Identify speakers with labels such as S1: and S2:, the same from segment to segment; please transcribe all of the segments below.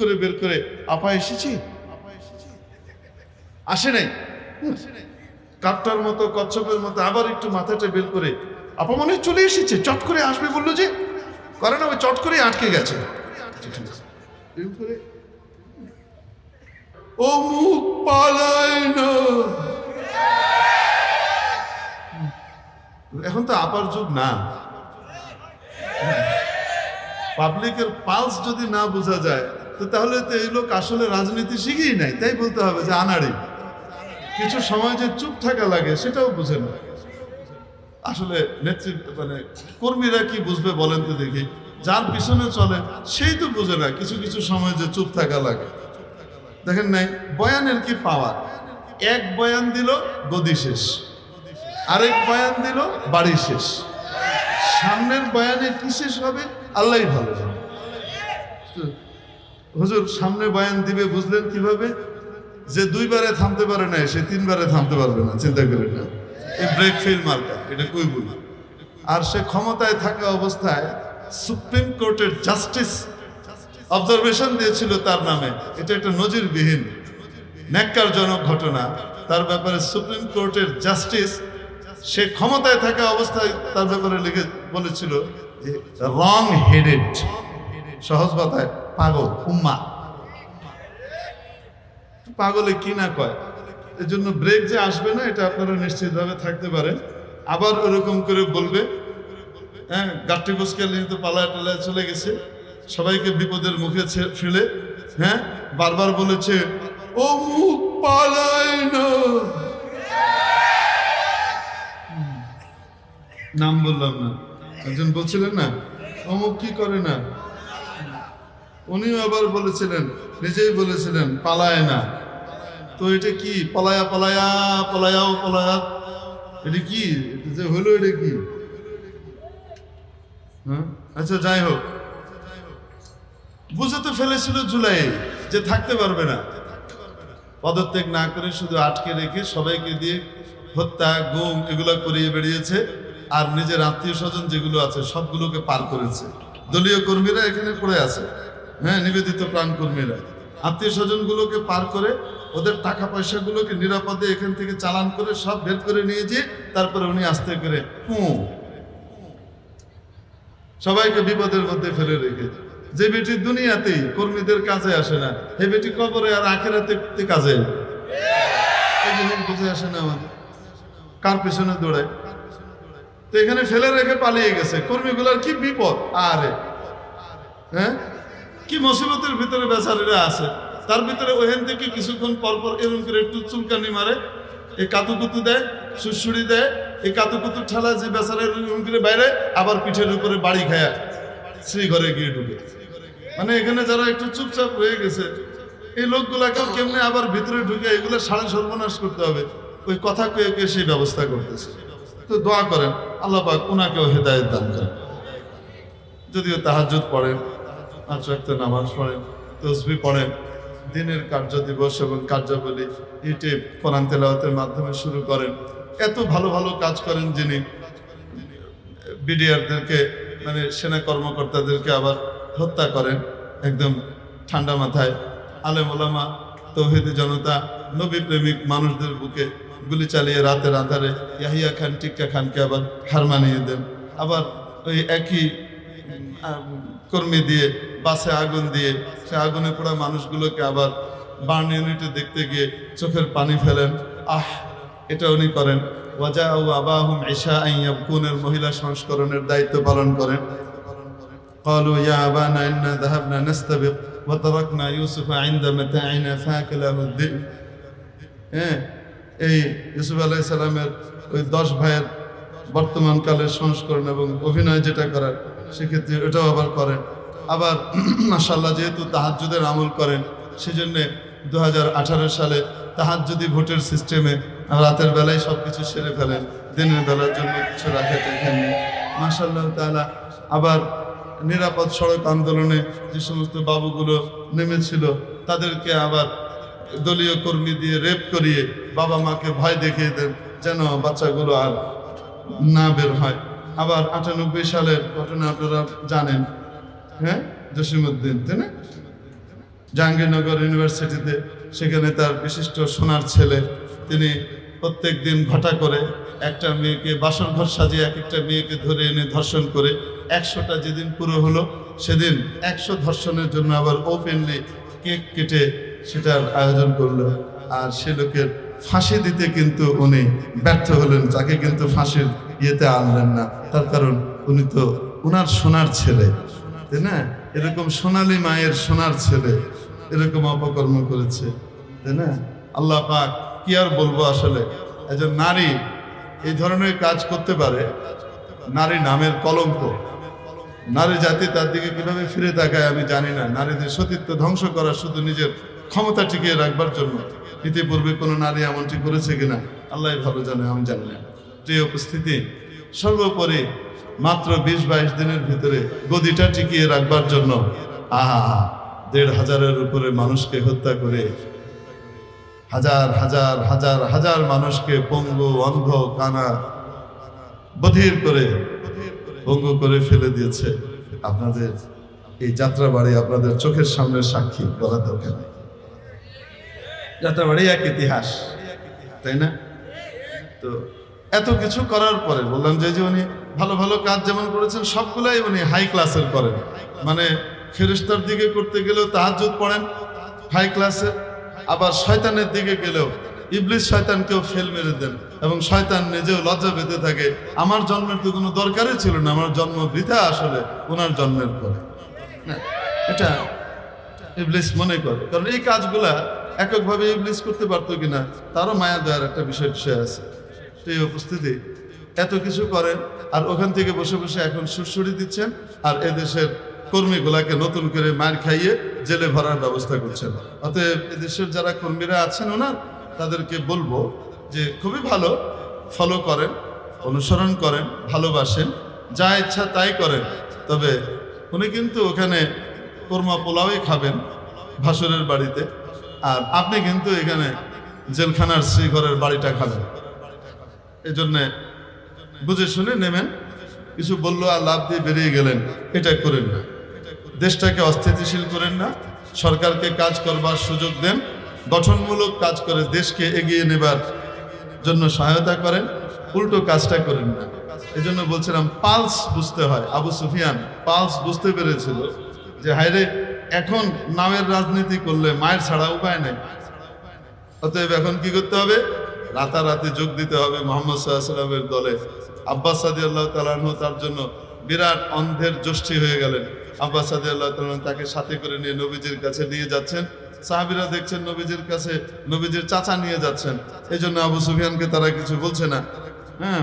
S1: করে বের করে আপা এসেছি? আসে নাই? কাপটার মতো, কচ্ছপের মতো আবার একটু মাথাটা বের করে আপা মনে চলে এসেছে, চট করে আসবে বলল যে। করে না চট করে আটকে গেছে। ও মুখ পালায় না। এখন তো আপার যুগ না। পাবলিকের পালস যদি না বোঝা যায় তো তাহলে তো এই লোক আসলে রাজনীতি শিখেই নাই, তাই বলতে হবে যে আনাড়ি। কিছু সময় যে চুপ থাকা লাগে, সেটাও বুঝে না। আসলে নেতৃত্ব মানে কর্মীরা কি বুঝবে বলেন তো দেখি। যার পিছনে চলে, সেই তো বুঝে না, কিছু কিছু সময় যে চুপ থাকা লাগে। দেখেন নাই, বয়ানের কি পাওয়ার? এক বয়ান দিল, গদি শেষ। আরেক বয়ান দিল, বাড়ি শেষ। সামনের বয়ানে কি শেষ হবে? আল্লাহ ভালো হুজুর, সামনে বয়ান দিবে, বুঝলেন কীভাবে? যে দুইবারে থামতে পারে না, সে তিনবারে থামতে পারবে না, চিন্তা করে না। এই ব্রেক ফেল মার্কা, এটা কই বলি? আর সে ক্ষমতায় থাকা অবস্থায় সুপ্রিম কোর্টের জাস্টিস অবজারভেশন দিয়েছিল তার নামে। এটা একটা নজিরবিহীন, ন্যাক্কারজনক ঘটনা। তার ব্যাপারে সুপ্রিম কোর্টের জাস্টিস, সে ক্ষমতায় থাকা অবস্থায় তার ব্যাপারে লিখে বলেছিল যে রং হেডেড সহজ কথায়। পাগল, উম্মা। পাগলে কি না কয়? এর জন্য ব্রেক যে আসবে না, এটা আপনারা নিশ্চিতভাবে থাকতে পারেন। আবার ওরকম করে বলবে হ্যাঁ গাঠি বসকে নিয়ে তো পালায় টালায় চলে গেছে। সবাইকে বিপদের মুখে ফেলে হ্যাঁ বারবার বলেছে ও মুখ পালায় না। নাম বললাম না। একজন বলছিলেন না, অমুক কি করে না? উনিও আবার বলেছিলেন, নিজেই বলেছিলেন, পালায় না। তো এটা কি? পলায়া পলায়া, পলায়াও, পলায়া। এটা কি? যে হলো এটা কি? হ্যাঁ? আচ্ছা যাই হোক। বুঝে তো ফেলেছিল জুলাই, যে থাকতে পারবে না। পদত্যাগ না করে শুধু আটকে রেখে সবাইকে দিয়ে হত্যা, গুম এগুলো করিয়ে বেরিয়েছে আর নিজের আত্মীয় স্বজন যেগুলো আছে, সবগুলোকে পার করেছে। দলীয় কর্মীরা এখানে পড়ে আছে। হ্যাঁ নিবেদিত প্রাণ কর্মীরা আত্মীয় স্বজনগুলোকে পার করে ওদের টাকা পয়সাগুলোকে নিরাপদে এখান থেকে চালান করে সব বের করে নিয়ে যেয়ে তারপরে উনি আস্তে করে হুঁ সবাইকে বিপদের মধ্যে ফেলে রেখে যে বেটি দুনিয়াতেই কর্মীদের কাজে আসে না এই বেটি কবরে আর আখেরাতে তে কাজে বুঝে আসে না আমাদের? কার পেছনে দৌড়ায়? তো এখানে ফেলে রেখে পালিয়ে গেছে। কর্মীগুলোর কি বিপদ? আরে। হ্যাঁ? কি মুসিবতের ভিতরে বেচারিরা আছে? তার ভিতরে ওহেন থেকে কিছুক্ষণ পর পর এরকম করে একটু চুলকানি মারে, এই কাতুকুতু দেয়, সুড়সুড়ি দেয়, এই কাতুকুতু ঠেলা যে বেচারা এরকম করে বাইরে, আবার পিঠের উপরে বাড়ি খায় শ্রী ঘরে গিয়ে ঢুকে। মানে এখানে যারা একটু চুপচাপ হয়ে গেছে, এই লোকগুলাকেও কেমনে আবার ভিতরে ঢুকে, এগুলো সাড়ে সর্বনাশ করতে হবে। ওই কথা কয়ে কয়ে সেই ব্যবস্থা করতেছে। তো দোয়া করেন, আল্লাহ পাক ওনাকেও হেদায়ত দান করেন। যদিও তাহাজ্জুদ পড়েন। পাঁচ নামাজ পড়েন, তসবি পড়েন, দিনের কার্য দিবস এবং কার্যাবলী ইউটিউব কোরআন তেলাওয়াতের মাধ্যমে শুরু করেন। এত ভালো ভালো কাজ করেন যিনি, বিডিআরদেরকে মানে সেনা কর্মকর্তাদেরকে আবার হত্যা করেন একদম ঠান্ডা মাথায়। আলেম ওলামা, তৌহিদি জনতা, নবী প্রেমিক মানুষদের বুকে গুলি চালিয়ে রাতের আধারে ইয়াহিয়া খান, টিক্কা খানকে আবার হার মানিয়ে দেন। আবার ওই একই কর্মী দিয়ে বাসে আগুন দিয়ে সে আগুনে পোড়া মানুষগুলোকে আবার বার্ন ইউনিটে দেখতে গিয়ে চোখের পানি ফেলেন আহ এটা উনি করেন ওয়াজা ও আবাহুম এশা আইয়াবকুনের মহিলা সংস্করণের দায়িত্ব পালন করেন قالوا يا أبانا إنا ذهبنا نستبق وتركنا يوسف عند متاعنا فاكله الذئب হ্যাঁ এই ইউসুফ আলাই সালামের ওই দশ ভাইয়ের বর্তমানকালের সংস্করণ এবং অভিনয় যেটা করার সেক্ষেত্রে ওটাও আবার করেন। আবার মাসাল্লাহ যেহেতু তাহাজ্জুদের আমল করেন, সেজন্যে দু হাজার আঠারো সালে তাহাজ্জুদি ভোটের সিস্টেমে রাতের বেলায় সব কিছু সেরে ফেলেন, দিনের বেলার জন্য কিছু রাখে এখানে। মাসাল্লাহ তাআলা আবার নিরাপদ সড়ক আন্দোলনে যে সমস্ত বাবুগুলো নেমেছিল, তাদেরকে আবার দলীয় কর্মী দিয়ে রেপ করিয়ে বাবা মাকে ভয় দেখিয়ে দেন, যেন বাচ্চাগুলো আর না বের হয়। আবার আটানব্বই সালের ঘটনা আপনারা জানেন হ্যাঁ? জসিমুদ্দিন তাই না? জাহাঙ্গীরনগর ইউনিভার্সিটিতে সেখানে তার বিশিষ্ট সোনার ছেলে, তিনি প্রত্যেক দিন ঘটা করে একটা মেয়েকে বাসর ঘর সাজিয়ে এক একটা মেয়েকে ধরে এনে ধর্ষণ করে, একশোটা যেদিন পুরো হলো, সেদিন একশো ধর্ষণের জন্য আবার ওপেনলি কেক কেটে সেটার আয়োজন করল। আর সে লোকের ফাঁসি দিতে কিন্তু উনি ব্যর্থ হলেন, তাকে কিন্তু ফাঁসির ইয়েতে আনলেন না। তার কারণ উনি তো উনার সোনার ছেলে, তাই না? এরকম সোনালি মায়ের সোনার ছেলে এরকম অপকর্ম করেছে, তাই না? আল্লাহ পাক, কি আর বলব আসলে? একজন নারী এই ধরনের কাজ করতে পারে, নারী নামের কলঙ্ক। নারী জাতি তার দিকে কীভাবে ফিরে তাকায় আমি জানি না। নারীদের সতীত্ব ধ্বংস করা শুধু নিজের ক্ষমতা টিকিয়ে রাখবার জন্য। ইতিপূর্বে কোনো নারী এমনটি করেছে কিনা আল্লাহ ভালো জানে, আমি জানি না। প্রিয় উপস্থিতি, সর্বোপরি মাত্র বিশ বাইশ দিনের ভিতরে গদিটা টিকিয়ে রাখবার জন্য। আহা, দেড় হাজারের উপরে মানুষকে হত্যা করে হাজার হাজার হাজার হাজার মানুষকে পঙ্গু, অন্ধ, কানা বধির করে, পঙ্গু করে ফেলে দিয়েছে। আপনাদের এই যাত্রাবাড়ি আপনাদের চোখের সামনে সাক্ষী, বলা দরকার নেই। যাত্রাবাড়ি এক ইতিহাস, তাই না? তো এত কিছু করার পরে বললাম যে যে উনি ভালো ভালো কাজ যেমন করেছেন, সবগুলাই উনি হাই ক্লাসের করেন। মানে ফেরিস্তার দিকে করতে গেলেও তাহাজুদ পড়েন হাই ক্লাসের আবার শয়তানের দিকে গেলেও ইবলিশ শয়তানকেও ফেল মেরে দেন এবং শয়তান নিজেও লজ্জা পেতে থাকে। আমার জন্মের তো কোনো দরকারই ছিল না, আমার জন্ম বৃথা আসলে ওনার জন্মের পরে। এটা ইবলিস মনে করে। কারণ এই কাজগুলা এককভাবে ইবলিস করতে পারতো কিনা, তারও মায়া দেওয়ার একটা বিষয় বিষয় আছে। এই উপস্থিতি। এত কিছু করেন আর ওখান থেকে বসে বসে এখন সুরসুরি দিচ্ছেন আর এদেশের কর্মীগুলাকে নতুন করে মার খাইয়ে জেলে ভরার ব্যবস্থা করছেন। অতএব এদেশের যারা কর্মীরা আছেন ওনার, তাদেরকে বলব যে খুবই ভালো ফলো করেন, অনুসরণ করেন, ভালোবাসেন, যা ইচ্ছা তাই করেন। তবে উনি কিন্তু ওখানে কোরমা পোলাওই খাবেন ভাসুরের বাড়িতে, আর আপনি কিন্তু এখানে জেলখানার শ্রীঘরের বাড়িটা খাবেন। এই জন্যে বুঝে শুনে নেবেন কিছু বলল আর লাভ দিয়ে বেরিয়ে গেলেন। এটা করেন না। দেশটাকে অস্থিতিশীল করেন না। সরকারকে কাজ করবার সুযোগ দেন। গঠনমূলক কাজ করে দেশকে এগিয়ে নেবার জন্য সহায়তা করেন। উল্টো কাজটা করেন না। এই জন্য বলছিলাম, পালস বুঝতে হয়। আবু সুফিয়ান পালস বুঝতে পেরেছিল যে হায়রে এখন নামের রাজনীতি করলে মায়ের ছাড়া উপায় নেই। অতএব এখন কি করতে হবে? রাতারাতি যোগ দিতে হবে মোহাম্মদ সাল্লামের দলে। আব্বাস সাদি আল্লাহ তালাহ তার জন্য বিরাট অন্ধের জ্যোষ্ঠী হয়ে গেলেন। আব্বাস সাদি আল্লাহ তালাহ তাকে সাথে করে নিয়ে নবীজির কাছে নিয়ে যাচ্ছেন। সাহাবিরা দেখছেন নবীজির কাছে নবীজির চাচা নিয়ে যাচ্ছেন। এই জন্য আবু সুফিয়ানকে তারা কিছু বলছে না। হ্যাঁ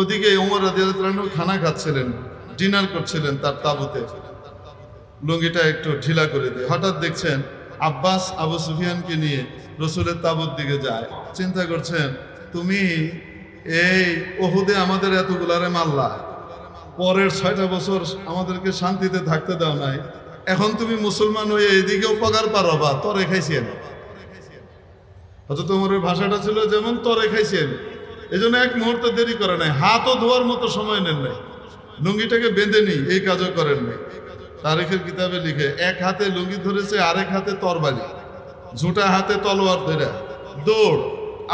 S1: ওদিকে ওমর রাজিয়াল খানা খাচ্ছিলেন, ডিনার করছিলেন তার তাবুতে। লুঙ্গিটা একটু ঢিলা করে দিয়ে। হঠাৎ দেখছেন আব্বাস আবু সুফিয়ানকে নিয়ে রসুলের তাবুর দিকে যায়। চিন্তা করছেন, তুমি এই ওহুদে আমাদের এতগুলারে মারলা। পরের ছয়টা বছর আমাদেরকে শান্তিতে থাকতে দাও নাই। এখন তুমি মুসলমান হয়ে এদিকেও পগার পারবা তরে খাইছেন হয়তো তোমার ভাষাটা ছিল যেমন, তরে খাইছেন এই জন্য এক মুহূর্তে দেরি করে নাই। হাতও ধোয়ার মতো সময় নেন নাই। লুঙ্গিটাকে বেঁধে নি এই কাজও করেন নাই। তারিখের কিতাবে লিখে, এক হাতে লুঙ্গি ধরেছে, আরেক হাতে তরবারি। ঝুঁটা হাতে তলোয়ার ধরে। দৌড়।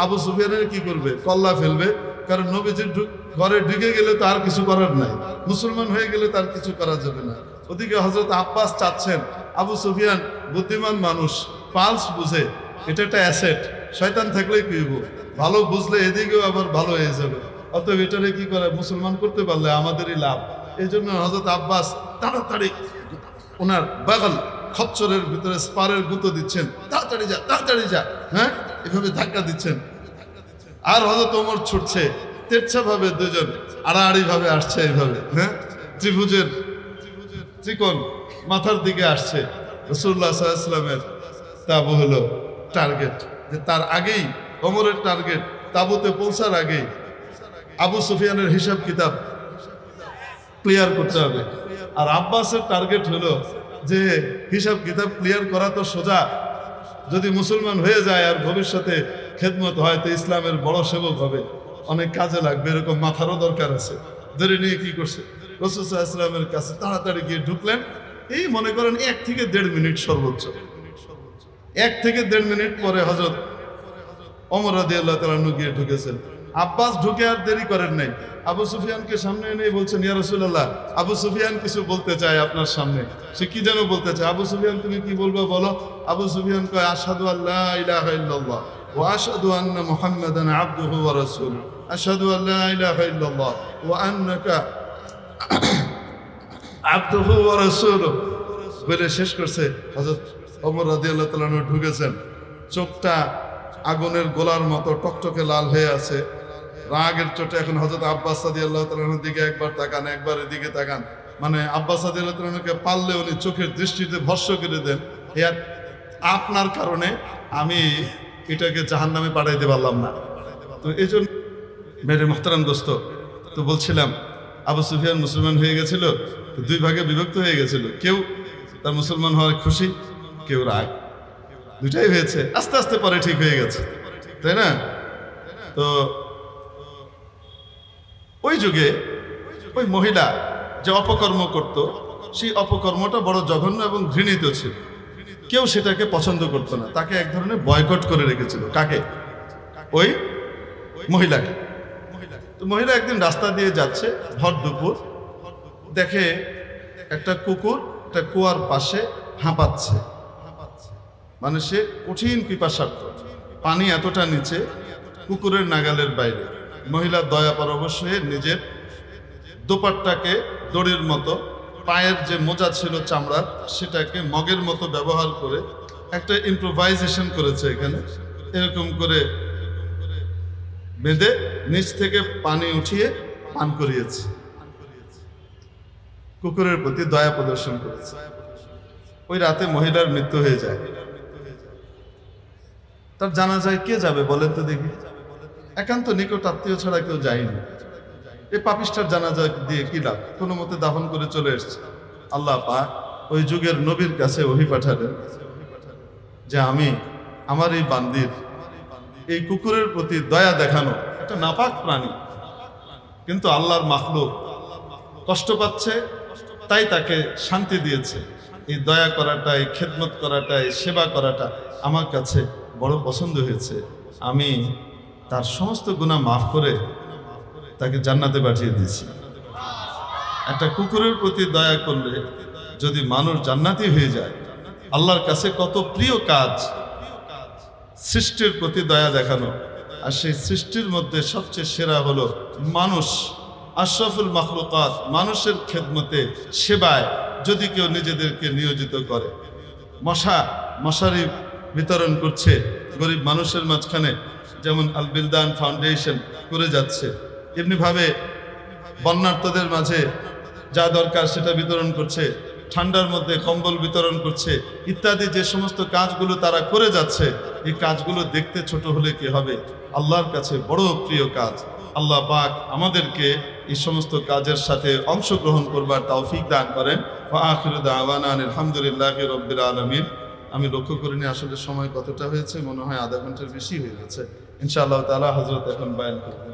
S1: আবু সুফিয়ানের কি করবে? কল্লা ফেলবে। কারণ নবীজির ঘরে ঢুকে গেলে তো আর কিছু করার নাই। মুসলমান হয়ে গেলে তার কিছু করা যাবে না। ওদিকে হজরত আব্বাস চাচ্ছেন, আবু সুফিয়ান, বুদ্ধিমান মানুষ, পালস বুঝে, এটা একটা অ্যাসেট। শয়তান থাকলেই কি ভালো বুঝলে এদিকেও আবার ভালো হয়ে যাবে। অতএব এটারে কি করে? মুসলমান করতে পারলে আমাদেরই লাভ। এই জন্য হজরত আব্বাস তাড়াতাড়ি ওনার বাগল খচ্চরের ভিতরে স্পারের গুঁতো দিচ্ছেন। তাড়াতাড়ি যা তাড়াতাড়ি যা। হ্যাঁ? এভাবে ধাক্কা দিচ্ছেন। আর হজরত ওমর ছুটছে। তেরছা ভাবে দুজন আড়াআড়ি ভাবে আসছে এইভাবে। হ্যাঁ? ত্রিভুজের ত্রিভুজের ত্রিকোণ মাথার দিকে আসছে। রসুল্লাহ সাল্লামের তাবু হলো টার্গেট। যে তার আগেই ওমরের টার্গেট তাবুতে পৌঁছার আগেই আবু সুফিয়ানের হিসাব কিতাব ক্লিয়ার করতে হবে। আর আব্বাসের টার্গেট হলো যে হিসাব কিতাব ক্লিয়ার করা তো সোজা। যদি মুসলমান হয়ে যায় আর ভবিষ্যতে খেদমত হয়, তো ইসলামের বড় সেবক হবে। অনেক কাজে লাগবে, এরকম মাথারও দরকার আছে। ধরে নিয়ে কি করছে? রসুল্লাহ ইসলামের কাছে তাড়াতাড়ি গিয়ে ঢুকলেন। এই মনে করেন এক থেকে দেড় মিনিট সর্বোচ্চ। এক থেকে দেড় মিনিট পরে হজরত অমর রাদি আল্লাহ তালু গিয়ে ঢুকেছেন। আব্বাস ঢুকে আর দেরি করেন নাই। আবু সুফিয়ানকে সামনে এনে বলছেন, ইয়া রসুল্লাহ আবু সুফিয়ান কিছু বলতে চায় আপনার সামনে। সে কি যেন বলতে চায়? আবু সুফিয়ান, তুমি কি বলব বলো? আবু সুফিয়ান কয় আসাদু আল্লাহ ইল্লাল্লাহ ওয়া আশহাদু আন্না মুহাম্মাদান আবদুহু ওয়া রাসূলুহু। আশহাদু আল্লা ইলাহা ইল্লাল্লাহ ওয়া আন্নাকা আবদুহু ওয়া রাসূলুহু। বলে শেষ করছে হযরত ওমর রাদিয়াল্লাহু তাআলা ঢুকেছেন। চোখটা আগুনের গোলার মতো টকটকে লাল হয়ে আছে। রাগের চোটে এখন হযরত আব্বাস রাদিয়াল্লাহু তাআলার দিকে একবার তাকান, একবার এদিকে তাকান। মানে আব্বাস রাদিয়াল্লাহু তাআলাকে পারলে উনি চোখের দৃষ্টিতে ভস্য করে দেন। এ আপনার কারণে আমি এটাকে জাহান্নামে পাঠাইতে পারলাম না। তো এই জন্য মেরে মোহতারাম দোস্ত, তো বলছিলাম, আবু সুফিয়ান মুসলমান হয়ে গেছিল, তো দুই ভাগে বিভক্ত হয়ে গেছিল। কেউ তার মুসলমান হওয়ার খুশি, কেউ রাগ। দুটাই হয়েছে, আস্তে আস্তে পরে ঠিক হয়ে গেছে। তাই না? তো ওই যুগে ওই মহিলা যে অপকর্ম করত, সেই অপকর্মটা বড় জঘন্য এবং ঘৃণিত ছিল। কেউ সেটাকে পছন্দ করতো না। তাকে এক ধরনের বয়কট করে রেখেছিল। কাকে? ওই মহিলাকে। তো মহিলা একদিন রাস্তা দিয়ে যাচ্ছে, ভর দুপুর। দেখে একটা কুকুর একটা কুয়ার পাশে হাঁপাচ্ছে। মানে সে কঠিন পিপাসার্থ পানি এতটা নিচে কুকুরের নাগালের বাইরে। মহিলা দয়া পরবশ হয়ে নিজের দোপাট্টাকে দড়ির মতো, পায়ের যে মোজা ছিল চামড়ার, সেটাকে মগের মতো ব্যবহার করে একটা ইম্প্রোভাইজেশন করেছে এখানে। এরকম করে বেঁধে নিচ থেকে পানি উঠিয়ে পান করিয়েছে। কুকুরের প্রতি দয়া প্রদর্শন করেছে। ওই রাতে মহিলার মৃত্যু হয়ে যায়। তার জানা যায় কে যাবে বলেন তো দেখি। একান্ত নিকট আত্মীয় ছাড়া কেউ যায়নি। এই পাপিষ্ঠার জানাজা দিয়ে কি লাভ? কোনো মতে দাফন করে চলে এসছে। আল্লাহ পা ওই যুগের নবীর কাছে ওহি পাঠালেন যে আমি আমার এই বান্দির, এই কুকুরের প্রতি দয়া দেখানো একটা নাপাক প্রাণী। কিন্তু আল্লাহর মাখলুক কষ্ট পাচ্ছে, তাই তাকে শান্তি দিয়েছে। এই দয়া করাটা, এই খেদমত করাটা, এই সেবা করাটা আমার কাছে বড় পছন্দ হয়েছে। আমি তার সমস্ত গুণা মাফ করে তাকে জান্নাতে পাঠিয়ে দিয়েছি। একটা কুকুরের প্রতি দয়া করলে যদি মানুষ জান্নাতি হয়ে যায়, আল্লাহর কাছে কত প্রিয় কাজ সৃষ্টির প্রতি দয়া দেখানো। আর সেই সৃষ্টির মধ্যে সবচেয়ে সেরা হলো মানুষ। আশরাফুল মাখলুকাত মানুষের খেদমতে, সেবায় যদি কেউ নিজেদেরকে নিয়োজিত করে। মশা, মশারি বিতরণ করছে গরিব মানুষের মাঝখানে। যেমন আল বিলদান ফাউন্ডেশন করে যাচ্ছে, এমনিভাবে বন্যার্থদের মাঝে যা দরকার সেটা বিতরণ করছে, ঠান্ডার মধ্যে কম্বল বিতরণ করছে, ইত্যাদি যে সমস্ত কাজগুলো তারা করে যাচ্ছে, এই কাজগুলো দেখতে ছোট হলে কি হবে? আল্লাহর কাছে বড় প্রিয় কাজ। আল্লাহ পাক আমাদেরকে এই সমস্ত কাজের সাথে অংশগ্রহণ করবার তৌফিক দান করেন। আলহামদুলিল্লাহ রব্বিল আলমিন। আমি লক্ষ্য করিনি আসলে সময় কতটা হয়েছে, মনে হয় আধা ঘণ্টার বেশি হয়ে গেছে। ইনশাআল্লাহ তালা হজরত এখন বায়ন করবেন